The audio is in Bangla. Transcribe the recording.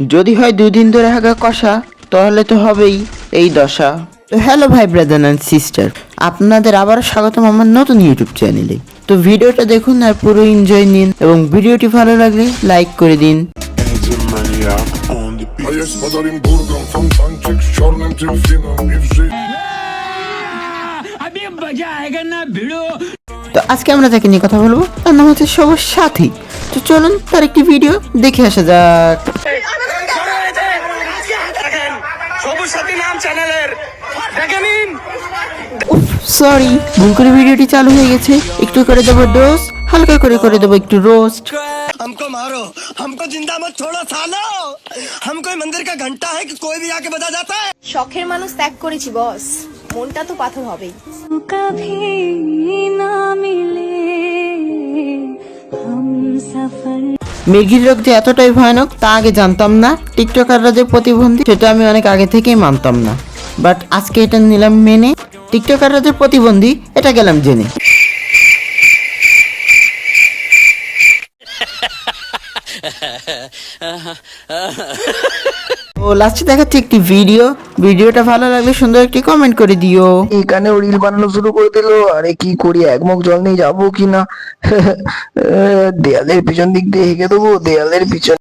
যদি হয় দুদিন ধরে হাগা কষা তাহলে তো হবেই এই দশা। তো হ্যালো ভাই ব্রাদার অ্যান্ড সিস্টার আপনাদের আবার স্বাগতম আমার নতুন ইউটিউব চ্যানেলে তো ভিডিওটা দেখুন আর পুরো এনজয় নিন এবং ভিডিওটি ভালো লাগলে লাইক করে দিন। তো আজকে আমরা তাকে নিয়ে কথা বলব। তার নাম হচ্ছে সবার সাথী তো চলুন তার একটি ভিডিও দেখে আসা যাক। সবুজ সাথী নাম চ্যানেলের দেখে নিন সরি ভুল করে ভিডিওটি চালু হয়ে গেছে একটু করে দেবো ডোজ হালকা করে করে দেবো একটু রোস্ট हमको मारो हमको जिंदा मत छोड़ो सालो हम कोई मंदिर का घंटा है कि कोई भी आके बजा जाता है শখের মানুষ ত্যাগ করেছি বস মনটা তো পাথর হবেই कभी ना मिले हम सफर মির্গির রোগ যে এতটাই ভয়ানক, তা আগে জানতাম না। টিকটকাররা যে প্রতিবন্ধী, সেটা আমি অনেক আগে থেকেই মানতাম না। বাট আজকে এটা নিলাম মেনে। টিকটকাররা যে প্রতিবন্ধী, এটা গেলাম জেনে। ও লাস্টে দেখাচ্ছি একটি ভিডিও ভিডিওটা ভালো লাগলে সুন্দর একটি কমেন্ট করে দিও। এখানেও রিল বানানো শুরু করে দিল। আরে কি করি, এক মুখ জল নিয়ে যাব কিনা? দেয়ালের পিছন দিক দিয়ে হেঁকে দেবো, দেয়ালের পিছন